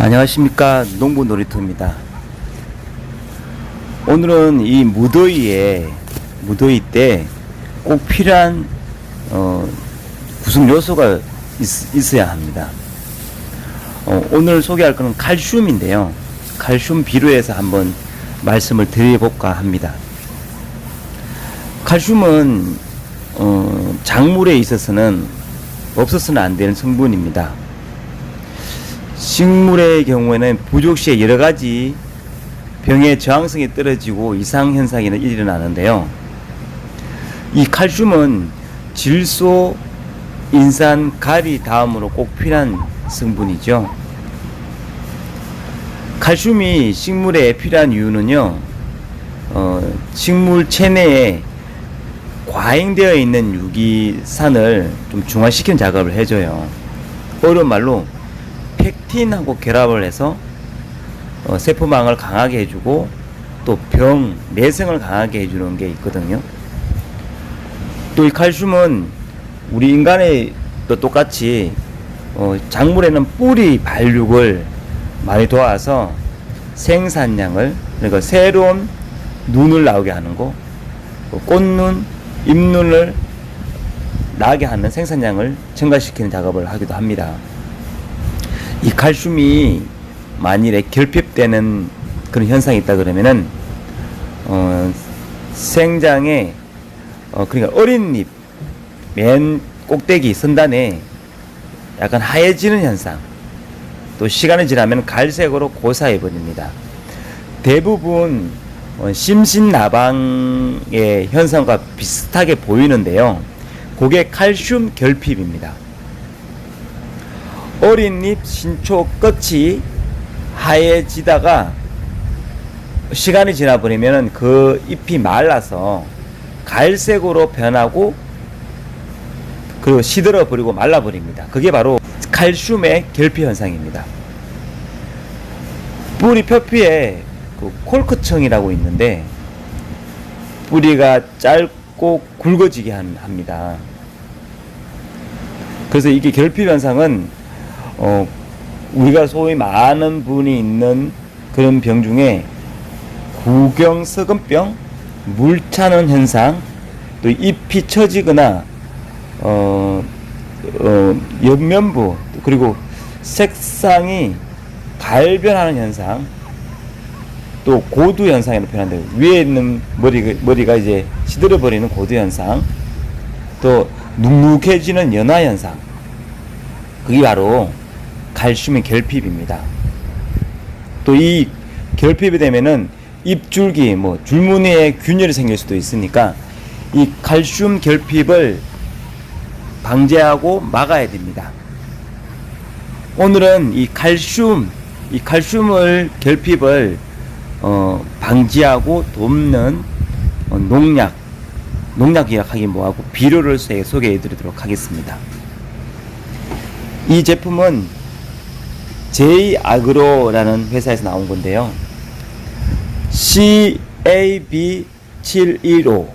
안녕하십니까 농부 놀이터입니다. 오늘은 이 무더위에 무더위 때 꼭 필요한 어, 구성 요소가 있, 어야 합니다. 어, 오늘 소개할 것은 칼슘인데요. 칼슘 비료에서 한번 말씀을 드려볼까 합니다. 칼슘은 어, 작물에 있어서는 없어서는 안 되는 성분입니다. 식물의 경우에는 부족 시에 여러 가지 병의 저항성이 떨어지고 이상 현상이 일어나는데요. 이 칼슘은 질소, 인산, 가리 다음으로 꼭 필요한 성분이죠. 칼슘이 식물에 필요한 이유는요, 어, 식물 체내에 과잉되어 있는 유기산을 좀 중화시키는 작업을 해줘요. 어려운 말로 펙틴하고 결합을 해서 어, 세포망을 강하게 해주고 또 병, 내성을 강하게 해주는 게 있거든요. 또 이 칼슘은 우리 인간의 또 똑같이 어, 작물에는 뿌리 발육을 많이 도와서 생산량을 그러니까 새로운 눈을 나오게 하는 거, 어, 꽃눈, 잎눈을 나게 하는 생산량을 증가시키는 작업을 하기도 합니다. 이 칼슘이 만일에 결핍되는 그런 현상이 있다 그러면은 어, 생장에 어, 그러니까 어린 잎 맨 꼭대기 선단에 약간 하얘지는 현상 또 시간이 지나면 갈색으로 고사해 버립니다. 대부분 어, 심신나방의 현상과 비슷하게 보이는데요. 그게 칼슘 결핍입니다. 어린 잎 신초 끝이 하얘지다가 시간이 지나버리면 그 잎이 말라서 갈색으로 변하고 그 시들어 버리고 말라 버립니다. 그게 바로 칼슘의 결핍 현상입니다. 뿌리 표피에 그 콜크청이라고 있는데 뿌리가 짧고 굵어지게 합니다. 그래서 이게 결핍 현상은 어 우리가 소위 많은 분이 있는 그런 병 중에 구경석은병, 물 차는 현상, 또 잎이 처지거나 어, 어, 옆면부 그리고 색상이 발변하는 현상, 또 고두 현상이라고 표현하는데 위에 있는 머리 머리가 이제 시들어 버리는 고두 현상, 또 눅눅해지는 연화 현상, 그게 바로 칼슘의 결핍입니다. 또 이 결핍이 되면은 입줄기, 뭐 줄무늬에 균열이 생길 수도 있으니까 이 칼슘 결핍을 방지하고 막아야 됩니다. 오늘은 이 칼슘, 이 칼슘을 결핍을 어, 방지하고 돕는 어, 농약, 농약 이야기 뭐하고 비료를 소개해 드리도록 하겠습니다. 이 제품은 제이아그로라는 회사에서 나온 건데요. CAB715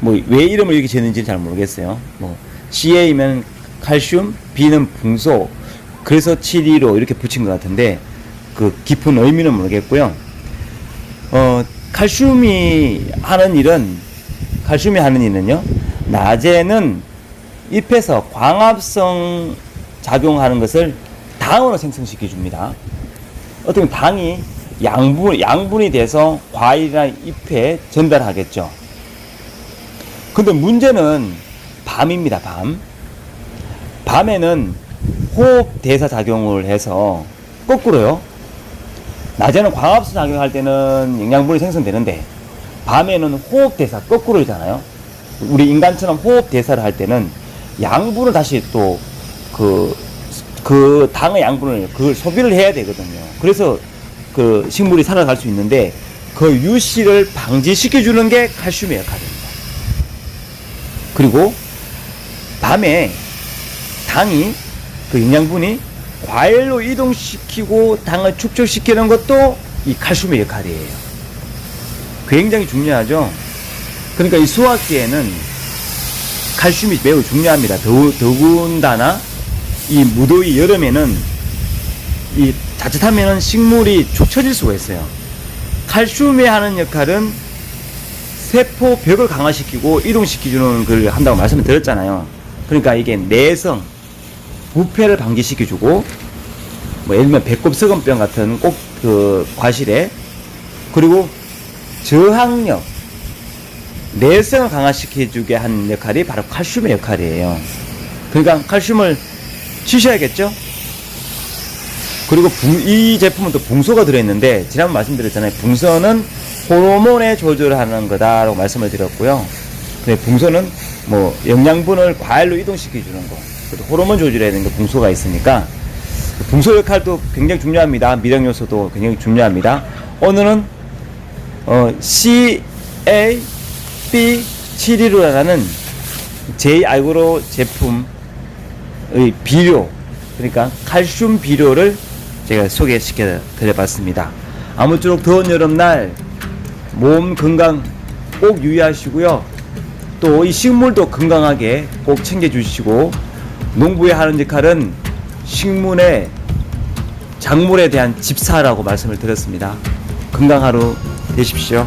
뭐 왜 이름을 이렇게 지었는지 잘 모르겠어요. 뭐 CA면 칼슘, B는 붕소, 그래서 715 이렇게 붙인 것 같은데 그 깊은 의미는 모르겠고요. 어 칼슘이 하는 일은 칼슘이 하는 일은요. 낮에는 잎에서 광합성 작용하는 것을 당으로 생성시켜 줍니다. 어떻게 당이 양분, 양분이 돼서 과일이나 잎에 전달하겠죠. 근데 문제는 밤입니다, 밤. 밤에는 호흡 대사 작용을 해서 거꾸로요. 낮에는 광합성 작용할 때는 영양분이 생성되는데 밤에는 호흡 대사 거꾸로잖아요. 우리 인간처럼 호흡 대사를 할 때는 양분을 다시 또 그, 그 당의 양분을 그걸 소비를 해야 되거든요. 그래서 그 식물이 살아갈 수 있는데 그 유실을 방지시켜 주는 게 칼슘의 역할입니다. 그리고 밤에 당이 그 영양분이 과일로 이동시키고 당을 축적시키는 것도 이 칼슘의 역할이에요. 굉장히 중요하죠. 그러니까 이 수확기에는 칼슘이 매우 중요합니다. 더, 더군다나 이 무더위 여름에는 이 자칫하면은 식물이 축 처질 수가 있어요. 칼슘이 하는 역할은 세포 벽을 강화시키고 이동시켜주는 걸 한다고 말씀을 드렸잖아요. 그러니까 이게 내성, 부패를 방지시켜주고, 뭐 예를 들면 배꼽 썩은병 같은 꼭 그 과실에, 그리고 저항력, 내성을 강화시켜주게 하는 역할이 바로 칼슘의 역할이에요. 그러니까 칼슘을 치셔야겠죠? 그리고 붕- 이 제품은 또 붕소가 들어있는데 지난번 말씀드렸잖아요. 붕소는 호르몬의 조절을 하는 거다라고 말씀을 드렸고요. 근데 붕소는 뭐 영양분을 과일로 이동시켜 주는 거, 호르몬 조절에 되는 게 붕소가 있으니까 붕소 역할도 굉장히 중요합니다. 미력 요소도 굉장히 중요합니다. 오늘은 어, CA B 715라는 제 알고로 제품의 비료, 그러니까 칼슘 비료를 제가 소개시켜 드려봤습니다. 아무쪼록 더운 여름날 몸 건강 꼭 유의하시고요. 또 이 식물도 건강하게 꼭 챙겨주시고 농부의 하는 역할은 식물의 작물에 대한 집사라고 말씀을 드렸습니다. 건강 하루 되십시오.